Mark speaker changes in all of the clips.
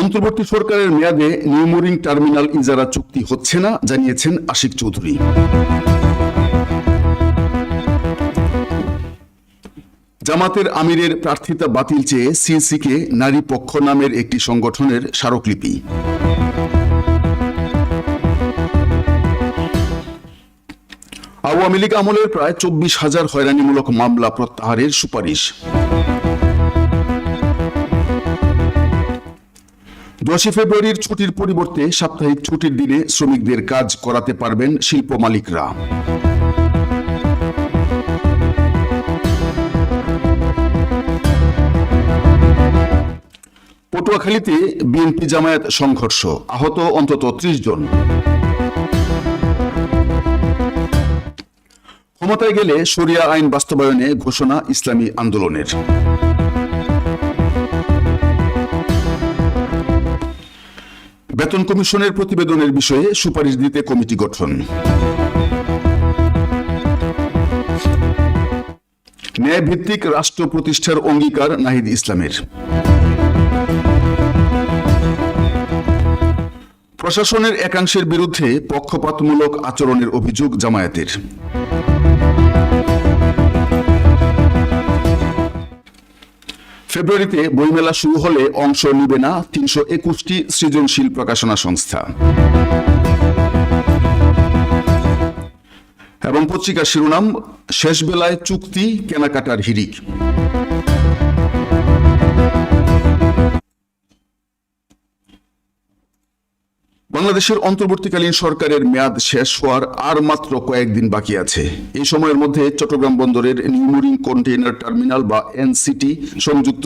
Speaker 1: অন্তর্বর্তী সরকারের মেয়াদে নিউমোরিং টার্মিনাল ইজারা চুক্তি হচ্ছে না, জানিয়েছেন আশিক চৌধুরী। জামাতের আমিরের প্রার্থিতা বাতিল চেয়ে সিএসিকে নারী পক্ষ নামের একটি সংগঠনের স্মারকলিপি। আওয়ামী লীগ আমলের প্রায় চব্বিশ হাজার হয়রানিমূলক মামলা প্রত্যাহারের সুপারিশ। দশই ফেব্রুয়ারির ছুটির পরিবর্তে সাপ্তাহিক ছুটির দিনে শ্রমিকদের কাজ করাতে পারবেন শিল্প মালিকরা। পটুয়াখালীতে বিএনপি জামায়াত সংঘর্ষ, আহত অন্তত ত্রিশ জন। ক্ষমতায় গেলে শরিয়া আইন বাস্তবায়নে ঘোষণা ইসলামী আন্দোলনের। বেতন কমিশনের প্রতিবেদনের বিষয়ে সুপারিশ দিতে কমিটি গঠন। ন্যায়ভিত্তিক রাষ্ট্র প্রতিষ্ঠার অঙ্গীকার নাহিদ ইসলামের। প্রশাসনের একাংশের বিরুদ্ধে পক্ষপাতমূলক আচরণের অভিযোগ জামায়াতের। ফেব্রুয়ারিতে বইমেলা শুরু হলে অংশ নেবে না তিনশো একুশটি সৃজনশীল প্রকাশনা সংস্থা। এবং পত্রিকার শিরোনাম শেষ বেলায় চুক্তি, কেনাকাটার হিরিক বাংলাদেশের অন্তর্বর্তীকালীন সরকারের মেয়াদ শেষ হওয়ার আর মাত্র কয়েকদিন বাকি আছে। এই সময়ের মধ্যে চট্টগ্রাম বন্দরের নিউমোরিং কন্টেইনার টার্মিনাল বা এনসিটি, সংযুক্ত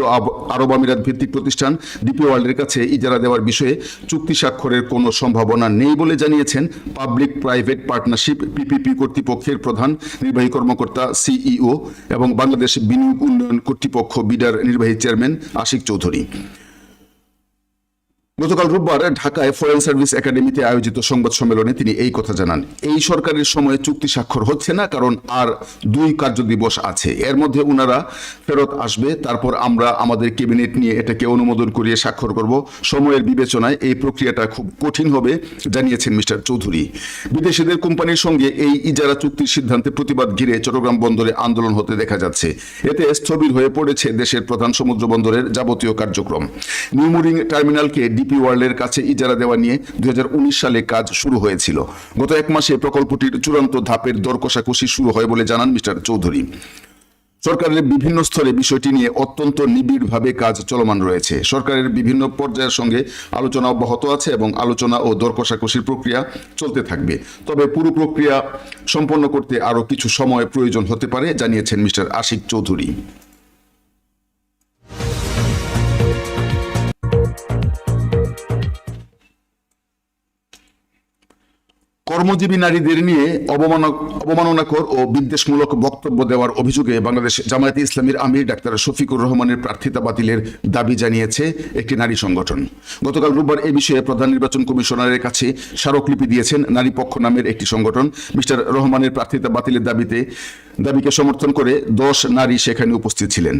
Speaker 1: আরব আমিরাত ভিত্তিক প্রতিষ্ঠান ডিপি ওয়ার্ল্ডের কাছে ইজারা দেওয়ার বিষয়ে চুক্তি স্বাক্ষরের কোনো সম্ভাবনা নেই বলে জানিয়েছেন পাবলিক প্রাইভেট পার্টনারশিপ পিপিপি কর্তৃপক্ষের প্রধান নির্বাহী কর্মকর্তা সিইও এবং বাংলাদেশ বিনিয়োগ উন্নয়ন কর্তৃপক্ষ বিডার নির্বাহী চেয়ারম্যান আশিক চৌধুরী। গতকাল রোববার ঢাকায় ফরেন সার্ভিস একাডেমিতে আয়োজিত সংবাদ সম্মেলনে তিনি এই কথা জানান। এই সরকারের সময়ে চুক্তি স্বাক্ষর হচ্ছে না, কারণ আর দুই কার্যদিবস আছে। এর মধ্যে উনারা ফেরত আসবে, তারপর আমরা আমাদের ক্যাবিনেট নিয়ে এটাকে অনুমোদন করিয়ে স্বাক্ষর করব। সময়ের বিবেচনায় এই প্রক্রিয়াটা খুব কঠিন হবে, জানিয়েছেন মিস্টার চৌধুরী। বিদেশিদের কোম্পানির সঙ্গে এই ইজারা চুক্তির সিদ্ধান্তে প্রতিবাদ ঘিরে চট্টগ্রাম বন্দরে আন্দোলন হতে দেখা যাচ্ছে। এতে স্থবির হয়ে পড়েছে দেশের প্রধান সমুদ্র বন্দরের যাবতীয় কার্যক্রম। নিউমোরিং টার্মিনালকে ডিপি ওয়ার্ল্ডের কাছে ইজারা দেওয়া নিয়ে দুই সালে কাজ শুরু হয়েছিল। গত এক মাসে প্রকল্পটির চূড়ান্ত ধাপের দর কষাকষি শুরু হয় বলে জানান মিস্টার চৌধুরী। সরকারের বিভিন্ন স্তরে বিষয়টি নিয়ে অত্যন্ত নিবিড়ভাবে কাজ চলমান রয়েছে। সরকারের বিভিন্ন পর্যায়ের সঙ্গে আলোচনা অব্যাহত আছে এবং আলোচনা ও দর কষাকষির প্রক্রিয়া চলতে থাকবে। তবে পুরো প্রক্রিয়া সম্পন্ন করতে আরও কিছু সময় প্রয়োজন হতে পারে, জানিয়েছেন মিস্টার আশিক চৌধুরী। কর্মজীবী নারীদের নিয়ে অবমাননা অবমাননাকর ও বিদ্বেষমূলক বক্তব্য দেওয়ার অভিযোগে বাংলাদেশ জামায়াতে ইসলামীর আমির ডাক্তার শফিকুর রহমানের প্রার্থিতা বাতিলের দাবি জানিয়েছে একটি নারী সংগঠন। গতকাল রোববার এ বিষয়ে প্রধান নির্বাচন কমিশনারের কাছে স্মারকলিপি দিয়েছেন নারী পক্ষ নামের একটি সংগঠন। মিস্টার রহমানের প্রার্থিতা বাতিলের দাবিতে, দাবিকে সমর্থন করে দশ নারী সেখানে উপস্থিত ছিলেন।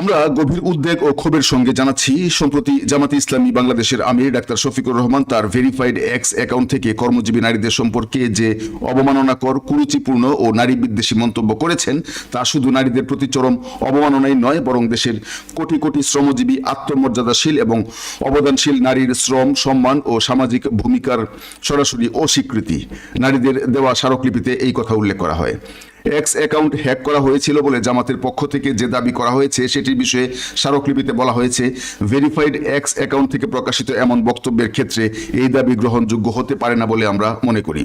Speaker 1: আমরা গভীর উদ্বেগ ও ক্ষোভের সঙ্গে জানাচ্ছি, সম্প্রতি জামাতে ইসলামী বাংলাদেশের আমির ডাক্তার শফিকুর রহমান তার ভেরিফাইড এক্স অ্যাকাউন্ট থেকে কর্মজীবী নারীদের সম্পর্কে যে অবমাননাকর, কুরুচিপূর্ণ ও নারী বিদ্বেষী মন্তব্য করেছেন, তা শুধু নারীদের প্রতি চরম অবমাননাই নয়, বরং দেশের কোটি কোটি শ্রমজীবী, আত্মমর্যাদাশীল এবং অবদানশীল নারীর শ্রম, সম্মান ও সামাজিক ভূমিকার সরাসরি অস্বীকৃতি। নারীদের দেওয়া স্মারকলিপিতে এই কথা উল্লেখ করা হয়। এক্স অ্যাকাউন্ট হ্যাক করা হয়েছিল বলে জামাতের পক্ষ থেকে যে দাবি করা হয়েছে সেটির বিষয়ে স্মারকলিপিতে বলা হয়েছে। ভেরিফাইড এক্স অ্যাকাউন্ট থেকে প্রকাশিত এমন বক্তব্যের ক্ষেত্রে এই দাবি গ্রহণযোগ্য হতে পারে না বলে আমরা মনে করি।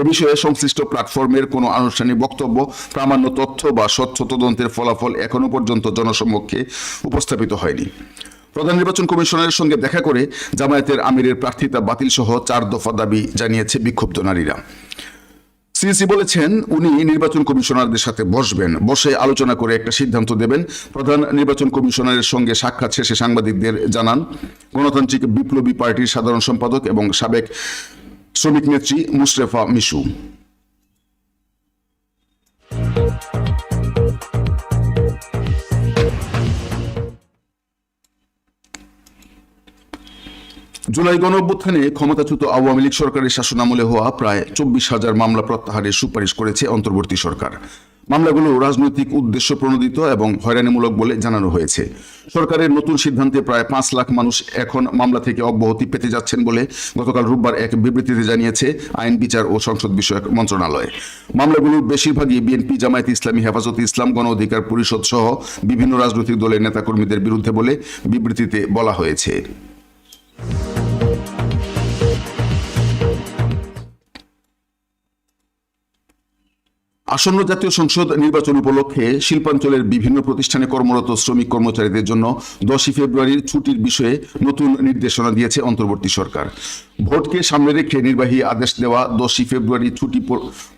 Speaker 1: এ বিষয়ে সংশ্লিষ্ট প্ল্যাটফর্মের কোনো আনুষ্ঠানিক বক্তব্য, প্রামাণ্য তথ্য বা স্বচ্ছ তদন্তের ফলাফল এখনও পর্যন্ত জনসম্মুখে উপস্থাপিত হয়নি। প্রধান নির্বাচন কমিশনারের সঙ্গে দেখা করে জামায়াতের আমিরের প্রার্থিতা বাতিল সহ চার দফা দাবি জানিয়েছে বিক্ষুব্ধ নারীরা। সিএসি বলেছেন উনি নির্বাচন কমিশনারদের সাথে বসবেন। বসে আলোচনা করে একটা সিদ্ধান্ত দেবেন। প্রধান নির্বাচন কমিশনারের সঙ্গে সাক্ষাৎ শেষে সাংবাদিকদের জানান, গণতান্ত্রিক বিপ্লবী পার্টির সাধারণ সম্পাদক এবং সাবেক শ্রমিক নেত্রী মুশরেফা মিশু। জুলাই গণ অভ্যুত্থানে ক্ষমতাচ্যুত আওয়ামী লীগ সরকারের শাসনামলে হওয়া প্রায় চব্বিশ হাজার মামলা প্রত্যাহারের সুপারিশ করেছে অন্তর্বর্তী সরকার। মামলাগুলো রাজনৈতিক উদ্দেশ্য প্রণোদিত এবং হয়রানিমূলক বলে জানানো হয়েছে। সরকারের নতুন সিদ্ধান্তে প্রায় পাঁচ লাখ মানুষ এখন মামলা থেকে অব্যাহতি পেতে যাচ্ছেন বলে গতকাল রোববার এক বিবৃতিতে জানিয়েছে আইন, বিচার ও সংসদ বিষয়ক মন্ত্রণালয়। মামলাগুলোর বেশিরভাগই বিএনপি, জামায়াত ইসলামী, হেফাজত ইসলাম, গণ অধিকার পরিষদ সহ বিভিন্ন রাজনৈতিক দলের নেতাকর্মীদের বিরুদ্ধে বলে বিবৃতিতে বলা হয়েছে। আসন্ন জাতীয় সংসদ নির্বাচন উপলক্ষে শিল্পাঞ্চলের বিভিন্ন প্রতিষ্ঠানে কর্মরত শ্রমিক কর্মচারীদের জন্য দশই ফেব্রুয়ারির ছুটির বিষয়ে নতুন নির্দেশনা দিয়েছে অন্তর্বর্তী সরকার। ভোটকে সামনে রেখে নির্বাহী আদেশ দেওয়া দশই ফেব্রুয়ারি ছুটি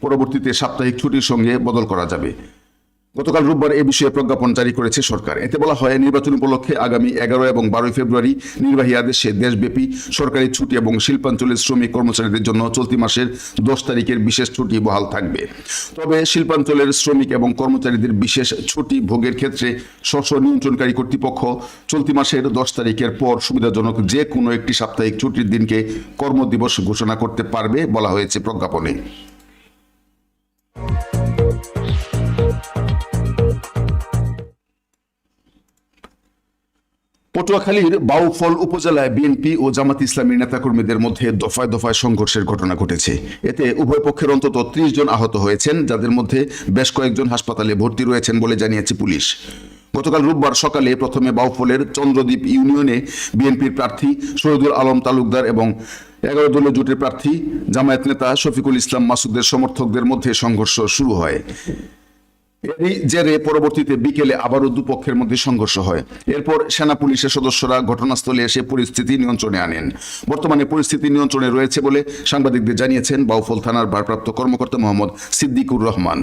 Speaker 1: পরবর্তীতে সাপ্তাহিক ছুটির সঙ্গে বদল করা যাবে। গতকাল রোববার এ বিষয়ে প্রজ্ঞাপন জারি করেছে সরকার। এতে বলা হয়, নির্বাচন উপলক্ষে আগামী এগারো এবং বারোই ফেব্রুয়ারি নির্বাহী আদেশে দেশব্যাপী সরকারি ছুটি এবং শিল্পাঞ্চলের শ্রমিক কর্মচারীদের জন্য চলতি মাসের দশ তারিখের বিশেষ ছুটি বহাল থাকবে। তবে শিল্পাঞ্চলের শ্রমিক এবং কর্মচারীদের বিশেষ ছুটি ভোগের ক্ষেত্রে স্ব নিয়ন্ত্রণকারী কর্তৃপক্ষ চলতি মাসের দশ তারিখের পর সুবিধাজনক যে কোনো একটি সাপ্তাহিক ছুটির দিনকে কর্মদিবস ঘোষণা করতে পারবে বলা হয়েছে প্রজ্ঞাপনে। পটুয়াখালীর বাউফল উপজেলায় বিএনপি ও জামাত ইসলামী নেতাকর্মীদের মধ্যে দফায় দফায় সংঘর্ষের ঘটনা ঘটেছে। এতে উভয় পক্ষের অন্তত ত্রিশ জন আহত হয়েছেন, যাদের মধ্যে বেশ কয়েকজন হাসপাতালে ভর্তি রয়েছেন বলে জানিয়েছে পুলিশ। গতকাল রোববার সকালে প্রথমে বাউফলের চন্দ্রদ্বীপ ইউনিয়নে বিএনপির প্রার্থী শহীদুল আলম তালুকদার এবং এগারো দলীয় জোটের প্রার্থী জামায়াত নেতা শফিকুল ইসলাম মাসুদের সমর্থকদের মধ্যে সংঘর্ষ শুরু হয়। এরই জেরে পরবর্তীতে বিকেলে আবারও দুপক্ষের মধ্যে সংঘর্ষ হয়। এরপর সেনা পুলিশের সদস্যরা ঘটনাস্থলে এসে পরিস্থিতি নিয়ন্ত্রণে আনেন। বর্তমানে পরিস্থিতি নিয়ন্ত্রণে রয়েছে বলে সাংবাদিকদের জানিয়েছেন বাউফল থানার ভারপ্রাপ্ত কর্মকর্তা মোহাম্মদ সিদ্দিকুর রহমান।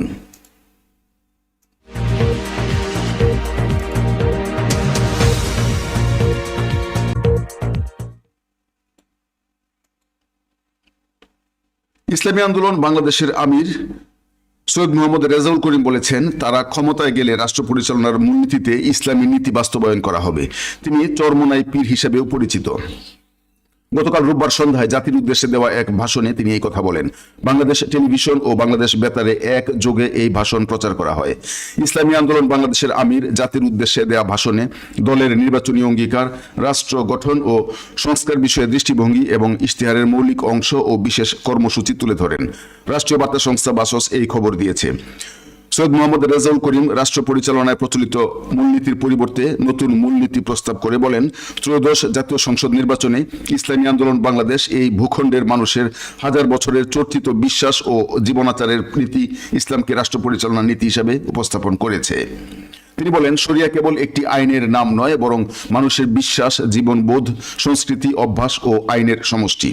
Speaker 1: ইসলামী আন্দোলন বাংলাদেশের আমির সৈয়দ মোহাম্মদ রেজাউল করিম বলেছেন, তারা ক্ষমতায় গেলে রাষ্ট্র পরিচালনার মূলনীতিতে ইসলামী নীতি বাস্তবায়ন করা হবে। তিনি চরমনাই পীর হিসেবেও পরিচিত। গতকাল রোববার সন্ধ্যায় জাতির উদ্দেশ্যে দেওয়া এক ভাষণে তিনি এই কথা বলেন। বাংলাদেশ টেলিভিশন ও বাংলাদেশ বেতারে এক যোগে এই ভাষণ প্রচার করা হয়। ইসলামী আন্দোলন বাংলাদেশের আমির জাতির উদ্দেশ্যে দেওয়া ভাষণে দলের নির্বাচনী অঙ্গীকার, রাষ্ট্র গঠন ও সংস্কার বিষয়ে দৃষ্টিভঙ্গি এবং ইশতেহারের মৌলিক অংশ ও বিশেষ কর্মসূচি তুলে ধরেন। রাষ্ট্রীয় বার্তা সংস্থা বাসস এই খবর দিয়েছে। সৈয়দ মোহাম্মদ রেজাউল করিম রাষ্ট্র পরিচালনায় প্রচলিত মূলনীতির পরিবর্তে নতুন মূলনীতি প্রস্তাব করে বলেন, ত্রয়োদশ জাতীয় সংসদ নির্বাচনে ইসলামী আন্দোলন বাংলাদেশ এই ভূখণ্ডের মানুষের হাজার বছরের চর্চিত বিশ্বাস ও জীবনাচারের নীতি ইসলামকে রাষ্ট্র পরিচালনার নীতি হিসাবে উপস্থাপন করেছে। তিনি বলেন, শরিয়া কেবল একটি আইনের নাম নয়, বরং মানুষের বিশ্বাস জীবনবোধ সংস্কৃতি, অভ্যাস ও আইনের সমষ্টি।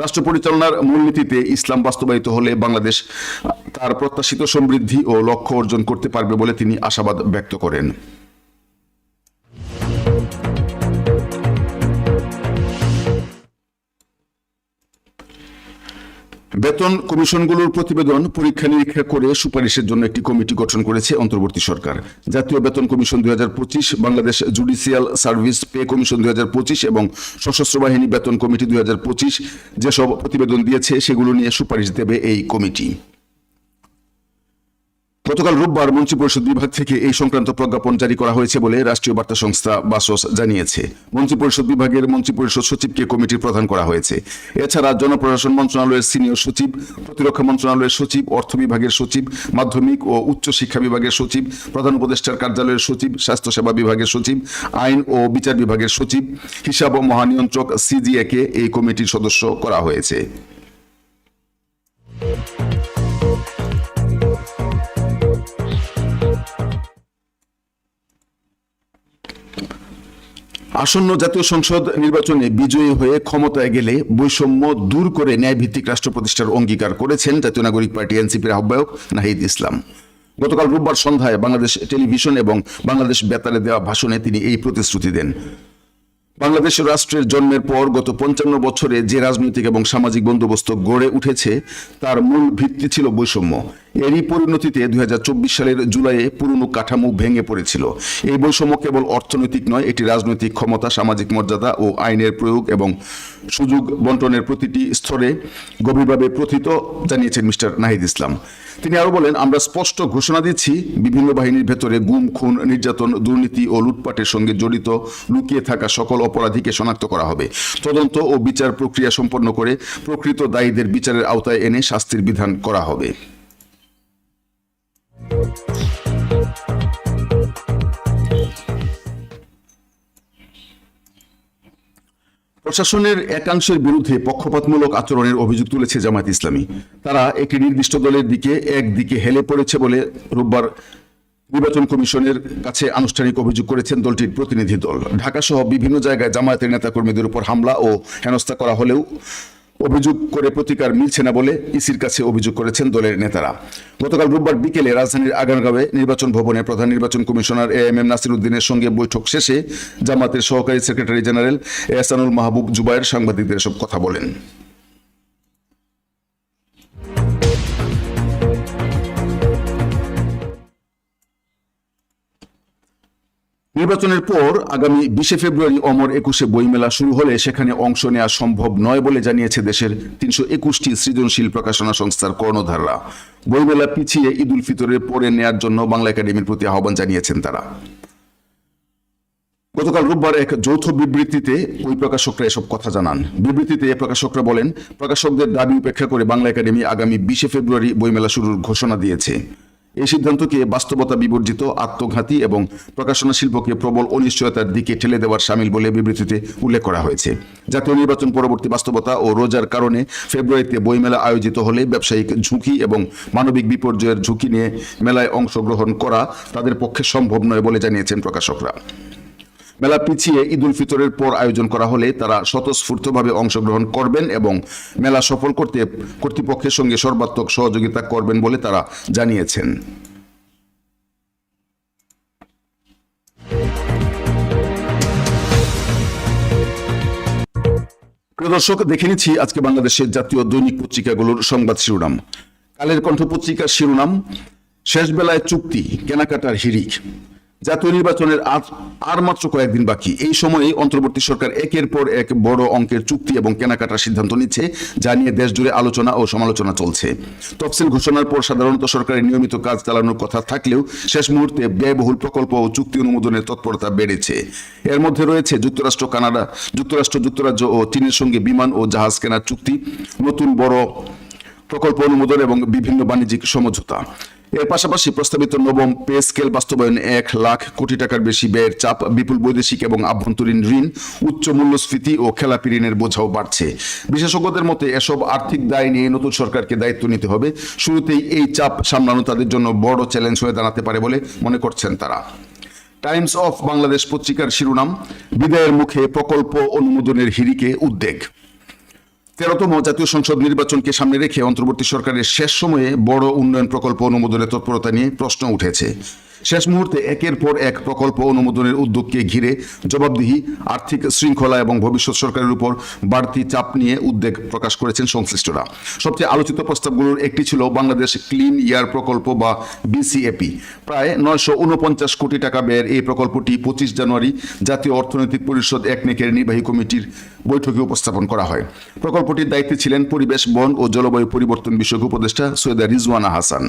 Speaker 1: রাষ্ট্র পরিচালনার মূলনীতিতে ইসলাম বাস্তবায়িত হলে বাংলাদেশ তার প্রত্যাশিত সমৃদ্ধি ও লক্ষ্য অর্জন করতে পারবে বলে তিনি আশাবাদ ব্যক্ত করেন। বেতন কমিশনগুলোর প্রতিবেদন পরীক্ষা নিরীক্ষা করে সুপারিশের জন্য একটি কমিটি গঠন করেছে অন্তর্বর্তী সরকার। জাতীয় বেতন কমিশন দুই হাজার পঁচিশ, Bangladesh judicial service pay commission দুই হাজার পঁচিশ এবং সশস্ত্র বাহিনী বেতন কমিটি দুই হাজার পঁচিশ যেসব প্রতিবেদন দিয়েছে সেগুলো নিয়ে সুপারিশ দেবে এই কমিটি। গতকাল রোববার মন্ত্রিপরিষদ বিভাগ থেকে এই সংক্রান্ত প্রজ্ঞাপন জারি করা হয়েছে বলে রাষ্ট্রীয় বার্তা সংস্থা বাসস জানিয়েছে। মন্ত্রিপরিষদ বিভাগের মন্ত্রিপরিষদ সচিবকে কমিটির প্রধান করা হয়েছে। এছাড়া জনপ্রশাসন মন্ত্রণালয়ের সিনিয়র সচিব, প্রতিরক্ষা মন্ত্রণালয়ের সচিব, অর্থ বিভাগের সচিব, মাধ্যমিক ও উচ্চ শিক্ষা বিভাগের সচিব, প্রধান উপদেষ্টার কার্যালয়ের সচিব, স্বাস্থ্যসেবা বিভাগের সচিব, আইন ও বিচার বিভাগের সচিব, হিসাব ও মহানিয়ন্ত্রক সিজিএ কে এই কমিটির সদস্য করা হয়েছে। আসন্ন জাতীয় সংসদ নির্বাচনে বিজয়ী হয়ে ক্ষমতায় গেলে বৈষম্য দূর করে ন্যায়ভিত্তিক রাষ্ট্র প্রতিষ্ঠার অঙ্গীকার করেছেন জাতীয় নাগরিক পার্টি এনসিপির আহ্বায়ক নাহিদ ইসলাম। গতকাল রোববার সন্ধ্যায় বাংলাদেশ টেলিভিশন এবং বাংলাদেশ বেতারে দেওয়া ভাষণে তিনি এই প্রতিশ্রুতি দেন। বাংলাদেশ রাষ্ট্রের জন্মের পর গত পঞ্চান্ন বছরে যে রাজনৈতিক এবং সামাজিক বন্দোবস্ত গড়ে উঠেছে, তার মূল ভিত্তি ছিল বৈষম্য। এরই পরিণতিতে দুই সালের জুলাইয়ে পুরনো কাঠামো ভেঙে পড়েছিল। এই বৈষম্য কেবল অর্থনৈতিক নয়, এটি রাজনৈতিক ক্ষমতা, সামাজিক মর্যাদা ও আইনের প্রয়োগ এবং সুযোগ বন্টনের প্রতিটি স্তরে গভীরভাবে প্রথিত, জানিয়েছেন মিস্টার নাহিদ ইসলাম। তিনি আরও বলেন, আমরা স্পষ্ট ঘোষণা দিচ্ছি, বিভিন্ন বাহিনীর ভেতরে গুম, খুন, নির্যাতন, দুর্নীতি ও লুটপাটের সঙ্গে জড়িত লুকিয়ে থাকা সকল অপরাধীকে শনাক্ত করা হবে। তদন্ত ও বিচার প্রক্রিয়া সম্পন্ন করে প্রকৃত দায়ীদের বিচারের আওতায় এনে শাস্তির বিধান করা হবে। প্রশাসনের একাংশের বিরুদ্ধে পক্ষপাতমূলক আচরণের অভিযোগ তুলেছে জামায়াত ইসলামী। তারা একটি নির্দিষ্ট দলের দিকে একদিকে হেলে পড়েছে বলে রোববার নির্বাচন কমিশনের কাছে আনুষ্ঠানিক অভিযোগ করেছেন দলটির প্রতিনিধি দল। ঢাকা সহ বিভিন্ন জায়গায় জামায়াতের নেতাকর্মীদের উপর হামলা ও হেনস্থা করা হলেও অভিযোগ করে প্রতিকার মিলছে না বলে ইসির কাছে অভিযোগ করেছেন দলের নেতারা। গতকাল রোববার বিকেলে রাজধানীর আগারগাঁওয়ে নির্বাচন ভবনে প্রধান নির্বাচন commissioner A M M Nasir উদ্দিনের সঙ্গে বৈঠক শেষে জামাতের সহকারী সেক্রেটারি জেনারেল এহসানুল মাহবুব জুবায়ের সাংবাদিকদের এসব কথা বলেন। নির্বাচনের পর আগামী বিশে ফেব্রুয়ারি অমর একুশে বইমেলা শুরু হলে সেখানে অংশ নেওয়া সম্ভব নয় বলে জানিয়েছে দেশের তিনশো একুশটি সৃজনশীল প্রকাশনা সংস্থার কর্ণধাররা। বইমেলা পিছিয়ে ঈদ উল ফিতরের পরে নেয়ার জন্য বাংলা একাডেমির প্রতি আহ্বান জানিয়েছেন তারা। গতকাল রোববার এক যৌথ বিবৃতিতে ওই প্রকাশকরা এসব কথা জানান। বিবৃতিতে প্রকাশকরা বলেন, প্রকাশকদের দাবি উপেক্ষা করে বাংলা একাডেমি আগামী বিশে ফেব্রুয়ারি বইমেলা শুরুর ঘোষণা দিয়েছে। এই সিদ্ধান্তকে বাস্তবতা বিবর্জিত, আত্মঘাতী এবং প্রকাশনা শিল্পকে প্রবল অনিশ্চয়তার দিকে ঠেলে দেওয়ার সামিল বলে বিবৃতিতে উল্লেখ করা হয়েছে। জাতীয় নির্বাচন পরবর্তী বাস্তবতা ও রোজার কারণে ফেব্রুয়ারিতে বইমেলা আয়োজিত হলে ব্যবসায়িক ঝুঁকি এবং মানবিক বিপর্যয়ের ঝুঁকি নিয়ে মেলায় অংশগ্রহণ করা তাদের পক্ষে সম্ভব নয় বলে জানিয়েছেন প্রকাশকরা। মেলা পিছিয়ে ঈদ উল ফিতরের পর আয়োজন করা হলে তারা স্বতঃস্ফূর্তভাবে অংশগ্রহণ করবেন এবং মেলা সফল করতে কর্তৃপক্ষের সঙ্গে সর্বাত্মক সহযোগিতা করবেন বলে তারা জানিয়েছেন। দর্শক, দেখে নিচ্ছি আজকে বাংলাদেশের জাতীয় দৈনিক পত্রিকাগুলোর সংবাদ শিরোনাম। কালের কণ্ঠ পত্রিকার শিরোনাম শেষ বেলায় চুক্তি, কেনাকাটার হিরিক জাতীয় নির্বাচনের আর আর মাত্র কয়েকদিন বাকি। এই সময়ে অন্তর্বর্তী সরকার একের পর এক বড় অঙ্কের চুক্তি এবং কেনাকাটার সিদ্ধান্ত নিচ্ছে, যা নিয়ে দেশ জুড়ে আলোচনা ও সমালোচনা চলছে। তফসিল ঘোষণার পর সাধারণত সরকারের নিয়মিত কাজ চালানোর কথা থাকলেও শেষ মুহূর্তে ব্যয়বহুল প্রকল্প ও চুক্তি অনুমোদনের তৎপরতা বেড়েছে। এর মধ্যে রয়েছে যুক্তরাষ্ট্র, কানাডা, যুক্তরাষ্ট্র, যুক্তরাজ্য ও চীনের সঙ্গে বিমান ও জাহাজ কেনার চুক্তি, নতুন বড় প্রকল্প অনুমোদন এবং বিভিন্ন বাণিজ্যিক সমঝোতা। এর পাশাপাশি প্রস্তাবিত নবম পে স্কেল বাস্তবায়ন এক লাখ কোটি টাকার বেশি ব্যয়ের চাপ, বিপুল বৈদেশিক এবং আভ্যন্তরীণ ঋণ, উচ্চ মূল্যস্ফীতি ও খেলাপি ঋণের বোঝাও বাড়ছে। বিশেষজ্ঞদের মতে, এসব আর্থিক দায় নিয়ে নতুন সরকারকে দায়িত্ব নিতে হবে। শুরুতেই এই চাপ সামলানো তাদের জন্য বড় চ্যালেঞ্জ হয়ে দাঁড়াতে পারে বলে মনে করছেন তারা। টাইমস অফ বাংলাদেশ পত্রিকার শিরোনাম, বিদায়ের মুখে প্রকল্প অনুমোদনের হিরিকে উদ্বেগ। তেরোতম জাতীয় সংসদ নির্বাচনকে সামনে রেখে অন্তর্বর্তী সরকারের শেষ সময়ে বড় উন্নয়ন প্রকল্প অনুমোদনের তৎপরতা নিয়ে প্রশ্ন উঠেছে। শেষ মুহূর্তে একের পর এক প্রকল্প অনুমোদনের উদ্যোগকে ঘিরে জবাবদিহি, আর্থিক শৃঙ্খলা এবং ভবিষ্যৎ সরকারের উপর বাড়তি চাপ নিয়ে উদ্বেগ প্রকাশ করেছেন সংশ্লিষ্টরা। সবচেয়ে আলোচিত প্রস্তাবগুলোর একটি ছিল বাংলাদেশ ক্লিন ইয়ার প্রকল্প বা বিসিএপি। প্রায় নয়শো উনপঞ্চাশ কোটি টাকা ব্যয়ের এই প্রকল্পটি পঁচিশ জানুয়ারি জাতীয় অর্থনৈতিক পরিষদ একনেকের নির্বাহী কমিটির বৈঠকে উপস্থাপন করা হয়। প্রকল্পটির দায়িত্বে ছিলেন পরিবেশ, বন ও জলবায়ু পরিবর্তন বিষয়ক উপদেষ্টা সৈয়দা রিজওয়ানা হাসান।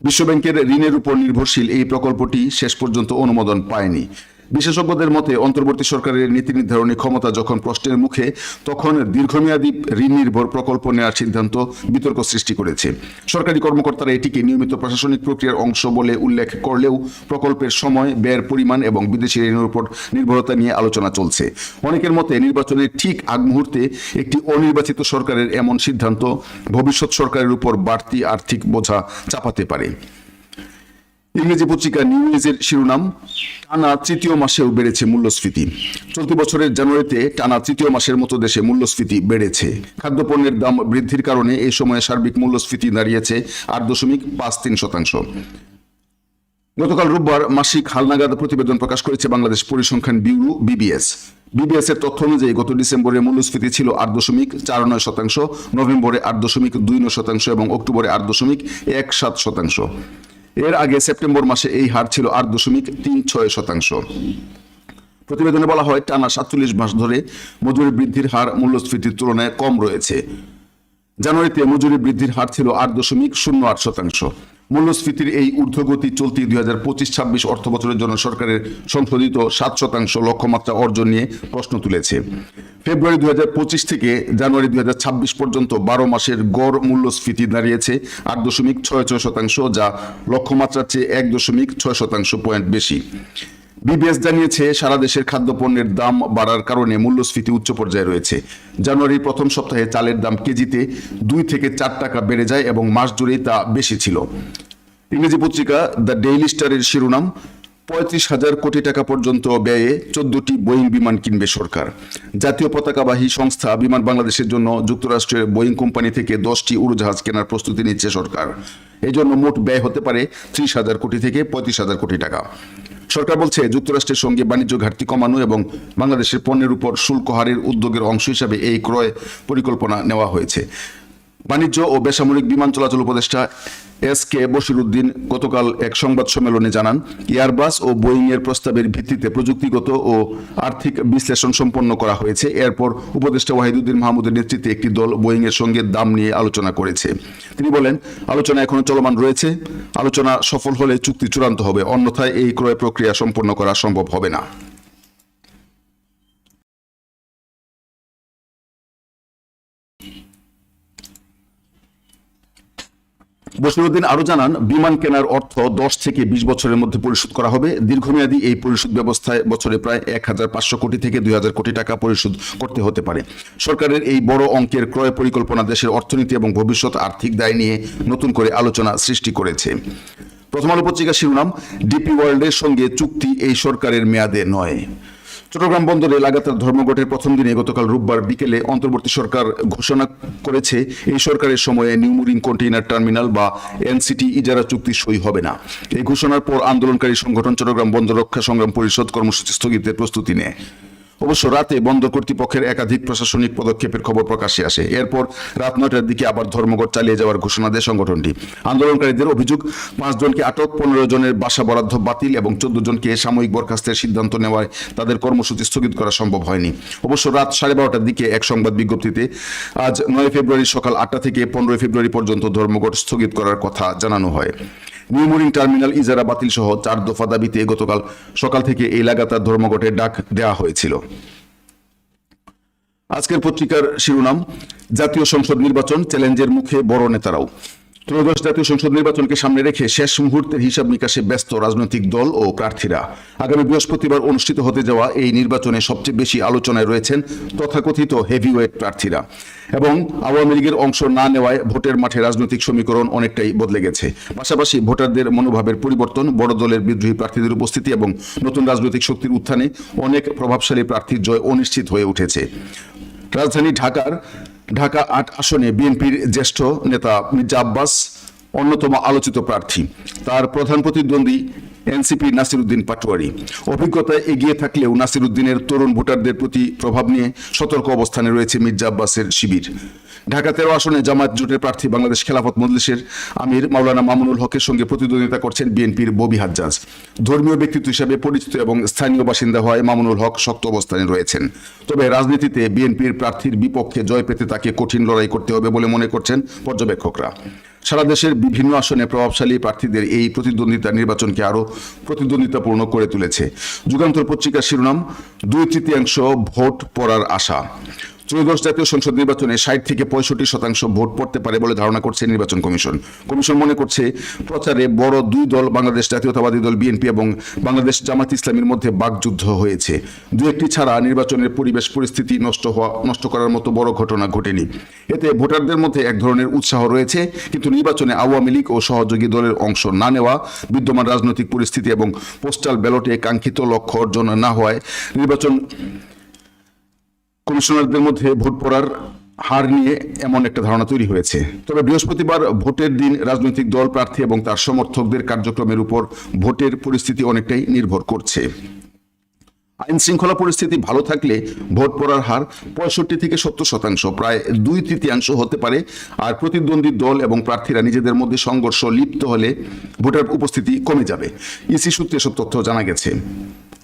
Speaker 1: বিশ্বব্যাংকের ঋণের উপর নির্ভরশীল এই প্রকল্পটি শেষ পর্যন্ত অনুমোদন পায়নি। বিশেষজ্ঞদের মতে, অন্তর্বর্তী সরকারের নীতি নির্ধারণী ক্ষমতা যখন প্রশ্নের মুখে, তখন দীর্ঘমেয়াদী ঋণ নির্ভর প্রকল্প নেওয়ার সিদ্ধান্ত বিতর্ক সৃষ্টি করেছে। সরকারি কর্মকর্তারা এটিকে নিয়মিত প্রশাসনিক প্রক্রিয়ার অংশ বলে উল্লেখ করলেও, প্রকল্পের সময়, ব্যয়ের পরিমাণ এবং বিদেশি ঋণের উপর নির্ভরতা নিয়ে আলোচনা চলছে। অনেকের মতে, নির্বাচনের ঠিক আগ মুহূর্তে একটি অনির্বাচিত সরকারের এমন সিদ্ধান্ত ভবিষ্যৎ সরকারের উপর বাড়তি আর্থিক বোঝা চাপাতে পারে। ইংরেজি পত্রিকা নিউজের শিরোনাম, টানা তৃতীয় মাসেও বেড়েছে মূল্যস্ফীতি। চলতি বছরের জানুয়ারিতে টানা তৃতীয় মাসের মতো দেশে মূল্যস্ফীতি বেড়েছে। খাদ্যপণ্যের দাম বৃদ্ধির কারণে এই সময়ে সার্বিক মূল্যস্ফীতি দাঁড়িয়েছে আট দশমিক পাঁচ তিন শতাংশ। গতকাল রোববার মাসিক হালনাগাদ প্রতিবেদন প্রকাশ করেছে বাংলাদেশ পরিসংখ্যান ব্যুরো, বিবিএস। বিবিএস এর তথ্য অনুযায়ী গত ডিসেম্বরে মূল্যস্ফীতি ছিল আট দশমিক চার নয় শতাংশ, নভেম্বরে আট দশমিক দুই নয় শতাংশ এবং অক্টোবরে আট দশমিক এক সাত শতাংশ। এর আগে সেপ্টেম্বর মাসে এই হার ছিল আট দশমিক তিন ছয় শতাংশ। প্রতিবেদনে বলা হয়, টানা সাতচল্লিশ মাস ধরে মজুরি বৃদ্ধির হার মূল্যস্ফীতির তুলনায় কম রয়েছে। জানুয়ারিতে মজুরি বৃদ্ধির হার ছিল আট দশমিক শূন্য আট শতাংশ। মূল্যস্ফীতির এই ঊর্ধ্বগতি চলতি দুই হাজার পঁচিশ ছাব্বিশ অর্থ বছরের জন্য সরকারের সংশোধিত সাত শতাংশ লক্ষ্যমাত্রা অর্জন নিয়ে প্রশ্ন তুলেছে। ফেব্রুয়ারি দুই হাজার পঁচিশ থেকে জানুয়ারি দুই হাজার ছাব্বিশ পর্যন্ত বারো মাসের গড় মূল্যস্ফীতি দাঁড়িয়েছে আট দশমিক ছয় ছয় শতাংশ, যা লক্ষ্যমাত্রার চেয়ে এক দশমিক ছয় শতাংশ পয়েন্ট বেশি। বিবিএস জানিয়েছে, সারা দেশের খাদ্যপণ্যের দাম বাড়ার কারণে মূল্যস্ফীতি উচ্চ পর্যায়ে রয়েছে। জানুয়ারির প্রথম সপ্তাহে চালের দাম কেজিতে দুই থেকে চার টাকা বেড়ে যায় এবং মাস জুড়েই তা বেশি ছিল। ইংরেজি পত্রিকা দ্য ডেইলি স্টারের শিরোনাম পঁয়ত্রিশ হাজার কোটি টাকা পর্যন্ত ব্যয়ে চোদ্দটি বোয়িং বিমান কিনবে সরকার। জাতীয় পতাকাবাহী সংস্থা বিমান বাংলাদেশের জন্য যুক্তরাষ্ট্রের বোয়িং কোম্পানি থেকে দশটি উড়োজাহাজ কেনার প্রস্তুতি নিচ্ছে সরকার। এই জন্য মোট ব্যয় হতে পারে ত্রিশ হাজার কোটি থেকে পঁয়ত্রিশ হাজার কোটি টাকা। সরকার বলছে, যুক্তরাষ্ট্রের সঙ্গে বাণিজ্য ঘাটতি কমানো এবং বাংলাদেশের পণ্যের উপর শুল্ক হারের উদ্যোগের অংশ হিসাবে এই ক্রয় পরিকল্পনা নেওয়া হয়েছে। বাণিজ্য ও বেসামরিক বিমান চলাচল উপদেষ্টা এস কে বশিরুদ্দিন গতকাল এক সংবাদ সম্মেলনে জানান, এয়ারবাস ও বোয়িং এর প্রস্তাবের ভিত্তিতে প্রযুক্তিগত ও আর্থিক বিশ্লেষণ সম্পন্ন করা হয়েছে। এরপর উপদেষ্টা ওয়াহিদুদ্দিন মাহমুদের নেতৃত্বে একটি দল বোয়িং এর সঙ্গে দাম নিয়ে আলোচনা করেছে। তিনি বলেন, আলোচনা এখনও চলমান রয়েছে। আলোচনা সফল হলে চুক্তি চূড়ান্ত হবে। অন্যথায় এই ক্রয় প্রক্রিয়া সম্পন্ন করা সম্ভব হবে না। বসিরুদ্দিন আরও জানান, বিমান কেনার অর্থ দশ থেকে বিশ বছরের মধ্যে পরিশোধ করা হবে। দীর্ঘমেয়াদী এই পরিশোধ ব্যবস্থায় বছরে প্রায় এক হাজার পাঁচশো কোটি থেকে দুই হাজার কোটি টাকা পরিশোধ করতে হতে পারে। সরকারের এই বড় অঙ্কের ক্রয় পরিকল্পনা দেশের অর্থনীতি এবং ভবিষ্যৎ আর্থিক দায় নিয়ে নতুন করে আলোচনা সৃষ্টি করেছে। প্রথম আলো পত্রিকা শিরোনাম, ডিপি ওয়ার্ল্ডের সঙ্গে চুক্তি এই সরকারের মেয়াদে নয়। চট্টগ্রাম বন্দরে লাগাতার ধর্মঘটের প্রথম দিনে গতকাল রোববার বিকেলে অন্তর্বর্তী সরকার ঘোষণা করেছে, এই সরকারের সময়ে নিউমুরিং কন্টেইনার টার্মিনাল বা এনসিটি ইজারা চুক্তি সই হবে না। এই ঘোষণার পর আন্দোলনকারী সংগঠন চট্টগ্রাম বন্দর রক্ষা সংগ্রাম পরিষদ কর্মসূচি স্থগিতের প্রস্তুতি নেয়। অবশ্য রাতে বন্দর কর্তৃপক্ষের একাধিক প্রশাসনিক পদক্ষেপের খবর প্রকাশে আসে। এরপর রাত নয়টার দিকে আবার ধর্মঘট চালিয়ে যাওয়ার ঘোষণা দেয় সংগঠনটি। আন্দোলনকারীদের অভিযোগ পাঁচজনকে আটক, পনেরো জনের বাসা বরাদ্দ বাতিল এবং চোদ্দ জনকে সাময়িক বরখাস্তের সিদ্ধান্ত নেওয়ায় তাদের কর্মসূচি স্থগিত করা সম্ভব হয়নি। অবশ্য রাত সাড়ে বারোটার দিকে এক সংবাদ বিজ্ঞপ্তিতে আজ নয় ফেব্রুয়ারি সকাল আটটা থেকে পনেরোই ফেব্রুয়ারি পর্যন্ত ধর্মঘট স্থগিত করার কথা জানানো হয়। নিউমোরিং টার্মিনাল ইজারা বাতিল সহ চার দফা দাবিতে গতকাল সকাল থেকে এই লাগাতার ধর্মঘটের ডাক দেওয়া হয়েছিল। আজকের পত্রিকার শিরোনাম, জাতীয় সংসদ নির্বাচন চ্যালেঞ্জের মুখে বড় নেতারাও। ত্রয়োদশ জাতীয় সংসদ নির্বাচনকে সামনে রেখে শেষ মুহূর্তের হিসাব নিকাশে ব্যস্ত রাজনৈতিক দল ও প্রার্থীরা। আগামী বৃহস্পতিবার অনুষ্ঠিত হতে যাওয়া এই নির্বাচনে সবচেয়ে বেশি আলোচনায় রয়েছেন তথাকথিত হেভিওয়েট প্রার্থীরা। এবং আওয়ামী লীগের অংশ না নেওয়ায় ভোটের মাঠে রাজনৈতিক সমীকরণ অনেকটাই বদলে গেছে। পাশাপাশি ভোটারদের মনোভাবের পরিবর্তন, বড় দলের বিদ্রোহী প্রার্থীদের উপস্থিতি এবং নতুন রাজনৈতিক শক্তির উত্থানে অনেক প্রভাবশালী প্রার্থীর জয় অনিশ্চিত হয়ে উঠেছে। রাজধানী ঢাকার ঢাকা আট আসনে বিএনপির জ্যেষ্ঠ নেতা মির্জা আব্বাস, অন্যতম আলোচিত প্রার্থী। তার প্রধান প্রতিদ্বন্দ্বী এনসিপি নাসিরুদ্দিন পাটোয়ারি। অভিজ্ঞতায় এগিয়ে থাকলেও নাসিরুদ্দিনের তরুণ ভোটারদের প্রতি প্রভাব নিয়ে সতর্ক অবস্থানে রয়েছে মির্জা আব্বাসের শিবির। ঢাকা তেরো আসনে জামায়াত জোটের প্রার্থী বাংলাদেশ খেলাফত মজলিসের আমির মাওলানা মামুনুল হকের সঙ্গে প্রতিদ্বন্দ্বিতা করছেন বিএনপির ববি হাজ্জাজ। ধর্মীয় ব্যক্তিত্ব হিসেবে পরিচিত এবং স্থানীয় বাসিন্দা হওয়ায় মামুনুল হক শক্ত অবস্থানে রয়েছেন। তবে রাজনীতিতে বিএনপির প্রার্থীর বিপক্ষে জয় পেতে তাকে কঠিন লড়াই করতে হবে বলে মনে করছেন পর্যবেক্ষকরা। সারা দেশের বিভিন্ন আসনে প্রভাবশালী প্রার্থীদের এই প্রতিদ্বন্দ্বিতা নির্বাচনকে আরও প্রতিদ্বন্দ্বিতাপূর্ণ করে তুলেছে। যুগান্তর পত্রিকার শিরোনাম, দুই তৃতীয়াংশ ভোট পড়ার আশা। ত্রয়োদশ জাতীয় সংসদ নির্বাচনে ষাট থেকে পঁয়ষট্টি শতাংশ ভোট পড়তে পারে বলে ধারণা করছে নির্বাচন কমিশন। কমিশন মনে করছে প্রচারে বড় দুই দল, বাংলাদেশ জাতীয়তাবাদী দল বিএনপি এবং বাংলাদেশ জামাত ইসলামের মধ্যে বাকযুদ্ধ হয়েছে। দু একটি ছাড়া নির্বাচনের পরিবেশ পরিস্থিতি নষ্ট হওয়া, নষ্ট করার মতো বড় ঘটনা ঘটেনি। এতে ভোটারদের মধ্যে এক ধরনের উৎসাহ রয়েছে, কিন্তু নির্বাচনে আওয়ামী লীগ ও সহযোগী দলের অংশ না নেওয়া, বিদ্যমান রাজনৈতিক পরিস্থিতি এবং পোস্টাল ব্যালটে কাঙ্ক্ষিত লক্ষ্য অর্জন না হওয়ায় নির্বাচন কমিশনারদের মধ্যে ভোট পড়ার হার নিয়ে এমন একটা ধারণা তৈরি হয়েছে। তবে বৃহস্পতিবার ভোটের দিন রাজনৈতিক দল প্রার্থী এবং তার সমর্থকদের কার্যক্রমের উপর ভোটের পরিস্থিতি অনেকটাই নির্ভর করছে। আইন শৃঙ্খলা পরিস্থিতি ভালো থাকলে ভোট পড়ার হার পঁয়ষট্টি থেকে সত্তর শতাংশ, প্রায় দুই তৃতীয়াংশ হতে পারে। আর প্রতিদ্বন্দ্বী দল এবং প্রার্থীরা নিজেদের মধ্যে সংঘর্ষ লিপ্ত হলে ভোটার উপস্থিতি কমে যাবে। ইসি সূত্রে এসব তথ্য জানা গেছে।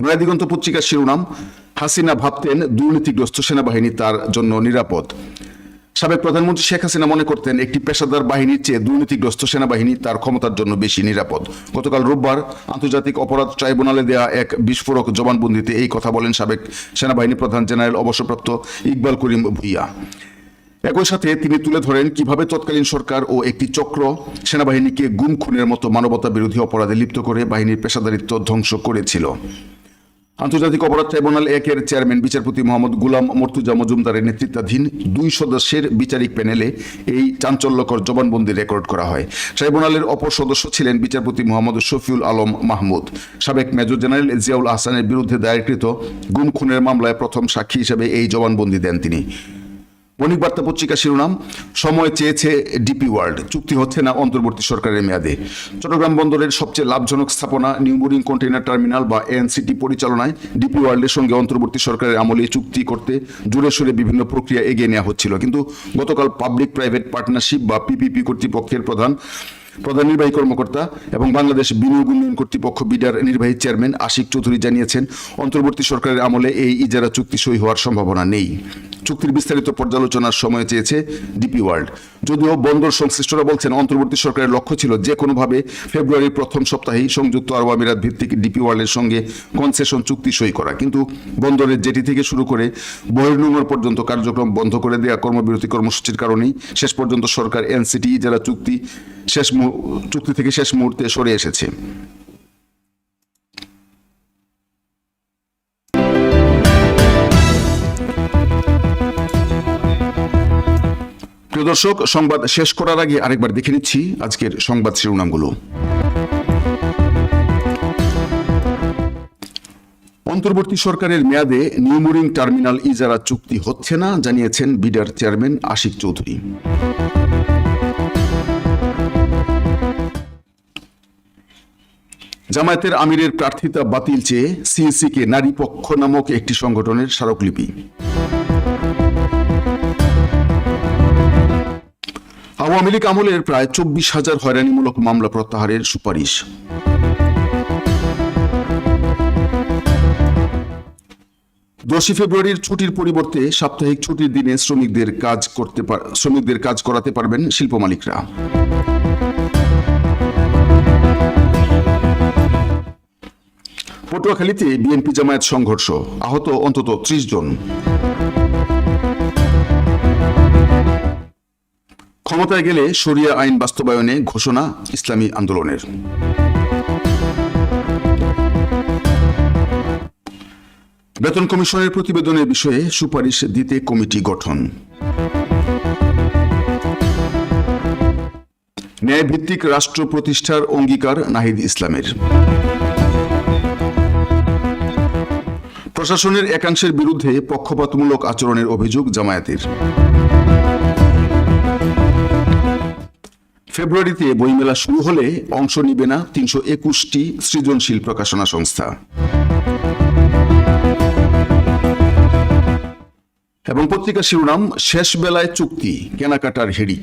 Speaker 1: নয়াদিগন্ত পত্রিকার শিরোনাম, হাসিনা ভাবতেন দুর্নীতিগ্রস্ত সেনাবাহিনী তার জন্য নিরাপদ। সাবেক প্রধানমন্ত্রী শেখ হাসিনা মনে করতেন একটি পেশাদার বাহিনীর চেয়ে দুর্নীতিগ্রস্ত সেনাবাহিনী তার ক্ষমতার জন্য বেশি নিরাপদ। গতকাল রোববার আন্তর্জাতিক অপরাধ ট্রাইব্যুনালে দেয়া এক বিস্ফোরক জবানবন্দিতে এই কথা বলেন সাবেক সেনাবাহিনী প্রধান জেনারেল অবসরপ্রাপ্ত ইকবাল করিম ভুইয়া। একই সাথে তিনি তুলে ধরেন কীভাবে তৎকালীন সরকার ও একটি চক্র সেনাবাহিনীকে গুম খুনের মতো মানবতা বিরোধী অপরাধে লিপ্ত করে বাহিনীর পেশাদারিত্ব ধ্বংস করেছিল। আন্তর্জাতিক অপরাধ ট্রাইব্যুনাল একের চেয়ারম্যান, বিচারপতি মোহাম্মদ গুলাম মর্তুজা মজুমদারের নেতৃত্বাধীন দুই সদস্যের বিচারিক প্যানেলে এই চাঞ্চল্যকর জবানবন্দি রেকর্ড করা হয়। ট্রাইব্যুনালের অপর সদস্য ছিলেন বিচারপতি মোহাম্মদ শফিউল আলম মাহমুদ। সাবেক মেজর জেনারেল জিয়াউল আহসানের বিরুদ্ধে দায়েরকৃত গুম খুনের মামলায় প্রথম সাক্ষী হিসেবে এই জবানবন্দি দেন তিনি। বণিক বার্তা পত্রিকা শিরোনাম, সময় চেয়েছে ডিপি ওয়ার্ল্ড। চুক্তি হচ্ছে না অন্তর্বর্তী সরকারের মেয়াদে। চট্টগ্রাম বন্দরের সবচেয়ে লাভজনক স্থাপনা নিউবোরিং কন্টেইনার টার্মিনাল বা এনসিটি পরিচালনায় ডিপি ওয়ার্ল্ডের সঙ্গে অন্তর্বর্তী সরকারের আমলে চুক্তি করতে জোরে সুরে বিভিন্ন প্রক্রিয়া এগিয়ে নেওয়া হচ্ছিল। কিন্তু গতকাল পাবলিক প্রাইভেট পার্টনারশিপ বা পিপিপি কর্তৃপক্ষের প্রধান প্রধান নির্বাহী কর্মকর্তা এবং বাংলাদেশ বিনিয়োগ উন্নয়ন কর্তৃপক্ষ বিডার নির্বাহী চেয়ারম্যান আশিক চৌধুরী জানিয়েছেন, অন্তর্বর্তী সরকারের আমলে এই ইজারা চুক্তি সই হওয়ার সম্ভাবনা নেই। চুক্তির বিস্তারিত পর্যালোচনার সময় চেয়েছে ডিপি ওয়ার্ল্ড। যদিও বন্দর সংশ্লিষ্টরা বলছেন, অন্তর্বর্তী সরকারের লক্ষ্য ছিল যে কোনোভাবে ফেব্রুয়ারির প্রথম সপ্তাহেই সংযুক্ত আরব আমিরাত ভিত্তিক ডিপি ওয়ার্ল্ডের সঙ্গে কনসেশন চুক্তি সই করা। কিন্তু বন্দরের জেটি থেকে শুরু করে বহির্নোঙর পর্যন্ত কার্যক্রম বন্ধ করে দেওয়া কর্মবিরতি কর্মসূচির কারণেই শেষ পর্যন্ত সরকার এনসিটি যারা চুক্তি শেষ চুক্তি থেকে শেষ মুহূর্তে সরে এসেছে। প্রিয় দর্শক, সংবাদ শেষ করার আগে আরেকবার দেখে নিচ্ছি আজকের সংবাদ শিরোনামগুলো। অন্তর্বর্তী সরকারের মেয়াদে নিউমোরিং টার্মিনাল ইজারা চুক্তি হচ্ছে না, জানিয়েছেন বিডার চেয়ারম্যান আশিক চৌধুরী। জামায়াতের আমিরের প্রার্থিতা বাতিল চেয়ে সিএসিকে নারী পক্ষ নামক একটি সংগঠনের স্মারকলিপি। আওয়ামী লীগ আমলের প্রায় চব্বিশ হাজার হয়রানিমূলক মামলা প্রত্যাহারের সুপারিশ। দশই ফেব্রুয়ারির ছুটির পরিবর্তে সাপ্তাহিক ছুটির দিনে শ্রমিকদের কাজ করতে শ্রমিকদের কাজ করাতে পারবেন শিল্প মালিকরা। পটুয়াখালীতে বিএনপি জামায়াত সংঘর্ষ। আহত অন্তত ত্রিশ জন। ক্ষমতায় গেলে শরিয়া আইন বাস্তবায়নে ঘোষণা ইসলামী আন্দোলনের। বেতন কমিশনের প্রতিবেদনের বিষয়ে সুপারিশ দিতে কমিটি গঠন। ন্যায়ভিত্তিক রাষ্ট্র প্রতিষ্ঠার অঙ্গীকার নাহিদ ইসলামের। প্রশাসনের একাংশের বিরুদ্ধে পক্ষপাতমূলক আচরণের অভিযোগ জামায়াতের। ফেব্রুয়ারিতে বইমেলা শুরু হলে অংশ নিবে না তিনশো একুশটি সৃজনশীল প্রকাশনা সংস্থা। এবং পত্রিকা শিরোনাম, শেষ বেলায় চুক্তি, কেনাকাটার হেডিক